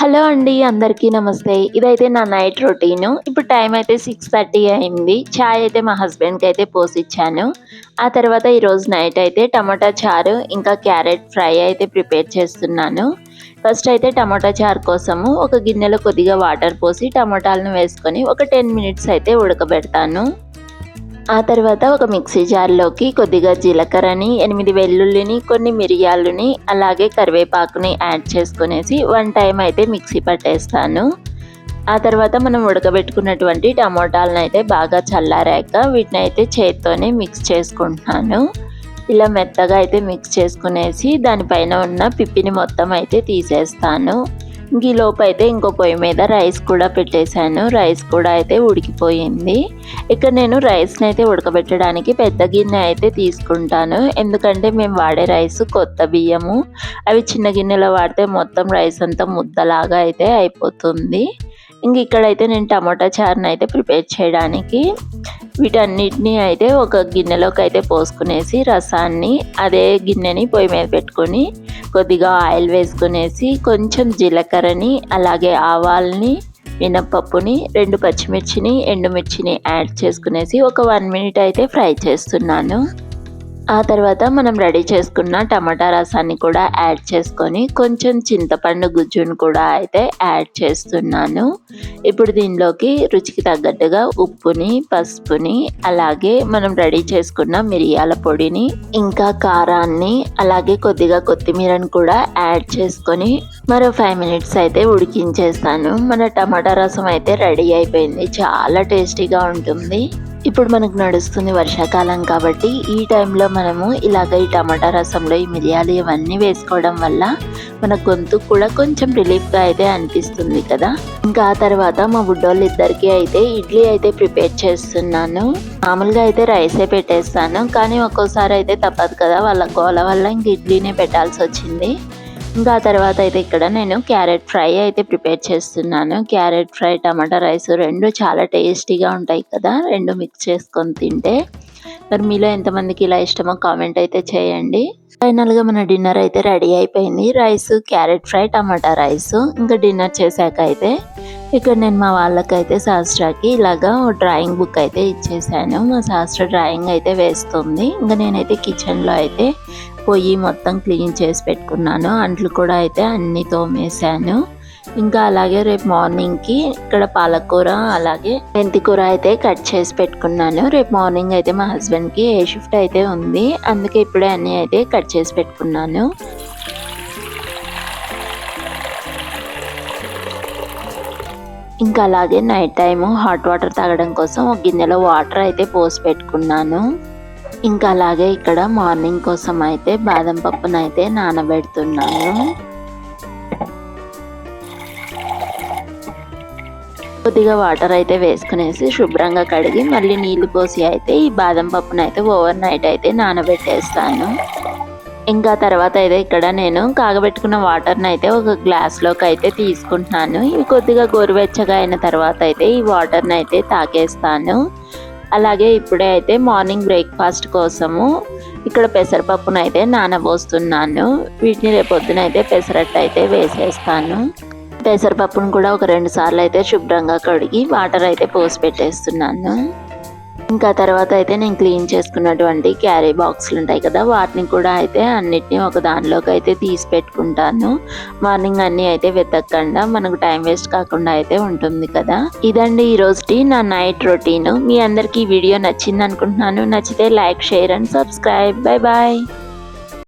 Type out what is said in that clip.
Hello అండి అందరికీ నమస్తే. ఇదైతే నా నైట్ రొటీను. ఇప్పుడు టైం అయితే సిక్స్ థర్టీ అయింది. చాయ్ అయితే మా హస్బెండ్కి అయితే పోసిచ్చాను. ఆ తర్వాత ఈరోజు నైట్ అయితే టమాటా చారు ఇంకా క్యారెట్ ఫ్రై అయితే ప్రిపేర్ చేస్తున్నాను. ఫస్ట్ అయితే టమాటా చారు కోసము ఒక గిన్నెలో కొద్దిగా వాటర్ పోసి టమాటాలను వేసుకొని ఒక టెన్ మినిట్స్ అయితే ఉడకబెడతాను. ఆ తర్వాత ఒక మిక్సీ జార్లోకి కొద్దిగా జీలకర్రని ఎనిమిది వెల్లుల్లిని కొన్ని మిరియాలని అలాగే కరివేపాకుని యాడ్ చేసుకునేసి వన్ టైం అయితే మిక్సీ పట్టేస్తాను. ఆ తర్వాత మనం ఉడకబెట్టుకున్నటువంటి టమోటాలను అయితే బాగా చల్లారాక వీటిని అయితే చేత్తోనే మిక్స్ చేసుకుంటున్నాను. ఇలా మెత్తగా అయితే మిక్స్ చేసుకునేసి దానిపైన ఉన్న పిప్పిని మొత్తం అయితే తీసేస్తాను. ఈ లోపు అయితే ఇంకో పొయ్యి మీద రైస్ కూడా పెట్టేశాను. రైస్ కూడా అయితే ఉడికిపోయింది. ఇక్కడ నేను రైస్ని అయితే ఉడకబెట్టడానికి పెద్ద గిన్నె అయితే తీసుకుంటాను. ఎందుకంటే మేము వాడే రైస్ కొత్త బియ్యము. అవి చిన్న గిన్నెలో వాడితే మొత్తం రైస్ అంతా ముద్దలాగా అయితే అయిపోతుంది. ఇంక ఇక్కడైతే నేను టమాటా చారుని అయితే ప్రిపేర్ చేయడానికి వీటన్నిటిని అయితే ఒక గిన్నెలోకి అయితే పోసుకునేసి రసాన్ని అదే గిన్నెని పొయ్యి మీద పెట్టుకొని కొద్దిగా ఆయిల్ వేసుకునేసి కొంచెం జీలకర్రని అలాగే ఆవాల్ని మినప్పప్పుని రెండు పచ్చిమిర్చిని ఎండుమిర్చిని యాడ్ చేసుకునేసి ఒక వన్ మినిట్ అయితే ఫ్రై చేస్తున్నాను. ఆ తర్వాత మనం రెడీ చేసుకున్న టమాటా రసాన్ని కూడా యాడ్ చేసుకొని కొంచెం చింతపండు గుజ్జును కూడా అయితే యాడ్ చేస్తున్నాను. ఇప్పుడు దీనిలోకి రుచికి తగ్గట్టుగా ఉప్పుని పసుపుని అలాగే మనం రెడీ చేసుకున్న మిరియాల పొడిని ఇంకా కారాన్ని అలాగే కొద్దిగా కొత్తిమీరని కూడా యాడ్ చేసుకొని మరో ఫైవ్ మినిట్స్ అయితే ఉడికించేస్తాను. మన టమాటా రసం అయితే రెడీ అయిపోయింది. చాలా టేస్టీగా ఉంటుంది. ఇప్పుడు మనకు నడుస్తుంది వర్షాకాలం కాబట్టి ఈ టైంలో మనము ఇలాగ ఈ టమాటా రసంలో ఈ మిరియాలు ఇవన్నీ వేసుకోవడం వల్ల మన గొంతు కూడా కొంచెం రిలీఫ్గా అయితే అనిపిస్తుంది కదా. ఇంకా ఆ తర్వాత మా బుడ్డోళ్ళు ఇద్దరికి అయితే ఇడ్లీ అయితే ప్రిపేర్ చేస్తున్నాను. మామూలుగా అయితే రైసే పెట్టేస్తాను. కానీ ఒక్కోసారి అయితే తప్పదు కదా వాళ్ళ గోల వల్ల ఇంక ఇడ్లీనే పెట్టాల్సి వచ్చింది. ఇంకా ఆ తర్వాత అయితే ఇక్కడ నేను క్యారెట్ ఫ్రై అయితే ప్రిపేర్ చేస్తున్నాను. క్యారెట్ ఫ్రై టమాటా రైస్ రెండు చాలా టేస్టీగా ఉంటాయి కదా రెండు మిక్స్ చేసుకొని తింటే. మరి మీలో ఎంతమందికి ఇలా ఇష్టమో కామెంట్ అయితే చేయండి. ఫైనల్గా మన డిన్నర్ అయితే రెడీ అయిపోయింది. రైస్ క్యారెట్ ఫ్రై టమాటా రైస్ ఇంకా డిన్నర్ చేశాక అయితే ఇక్కడ నేను మా వాళ్ళకైతే శాస్త్రాకి ఇలాగా డ్రాయింగ్ బుక్ అయితే ఇచ్చేసాను. మా శాస్త్ర డ్రాయింగ్ అయితే వేస్తుంది. ఇంకా నేనైతే కిచెన్లో అయితే పొయ్యి మొత్తం క్లీన్ చేసి పెట్టుకున్నాను. అంట్లు కూడా అయితే అన్ని తోమేశాను. ఇంకా అలాగే రేపు మార్నింగ్కి ఇక్కడ పాలకూర అలాగే మెంతి కూర అయితే కట్ చేసి పెట్టుకున్నాను. రేపు మార్నింగ్ అయితే మా హస్బెండ్కి ఏ షిఫ్ట్ అయితే ఉంది అందుకే ఇప్పుడే అన్నీ అయితే కట్ చేసి పెట్టుకున్నాను. ఇంకా అలాగే నైట్ టైము హాట్ వాటర్ తాగడం కోసం ఒక గిన్నెలో వాటర్ అయితే పోసి పెట్టుకున్నాను. ఇంకా అలాగే ఇక్కడ మార్నింగ్ కోసం అయితే బాదం పప్పును అయితే నానబెడుతున్నాను. కొద్దిగా వాటర్ అయితే వేసుకునేసి శుభ్రంగా కడిగి మళ్ళీ నీళ్ళు పోసి అయితే ఈ బాదం పప్పును అయితే ఓవర్ నైట్ అయితే నానబెట్టేస్తాను. ఇంకా తర్వాత అయితే ఇక్కడ నేను కాగబెట్టుకున్న వాటర్ని అయితే ఒక గ్లాస్లోకి అయితే తీసుకుంటున్నాను. ఇవి కొద్దిగా గోరువెచ్చగా అయిన తర్వాత అయితే ఈ వాటర్ని అయితే తాకేస్తాను అలాగే ఇప్పుడే అయితే మార్నింగ్ బ్రేక్ఫాస్ట్ కోసము ఇక్కడ పెసరపప్పును అయితే నానబోస్తున్నాను. వీటిని రేపొద్దున అయితే పెసరట్టు అయితే వేసేస్తాను. పెసరపప్పును కూడా ఒక రెండు సార్లు అయితే శుభ్రంగా కడిగి వాటర్ అయితే పోసి పెట్టేస్తున్నాను. ఇంకా తర్వాత అయితే నేను క్లీన్ చేసుకున్నటువంటి క్యారీ బాక్స్లు ఉంటాయి కదా వాటిని కూడా అయితే అన్నిటినీ ఒక దానిలోకి అయితే తీసి పెట్టుకుంటాను. మార్నింగ్ అన్నీ అయితే వెతకకుండా మనకు టైం వేస్ట్ కాకుండా అయితే ఉంటుంది కదా. ఇదండి ఈ రోజుటి నా నైట్ రొటీన్. మీ అందరికీ ఈ వీడియో నచ్చింది అనుకుంటున్నాను నచ్చితే like share and subscribe. Bye bye.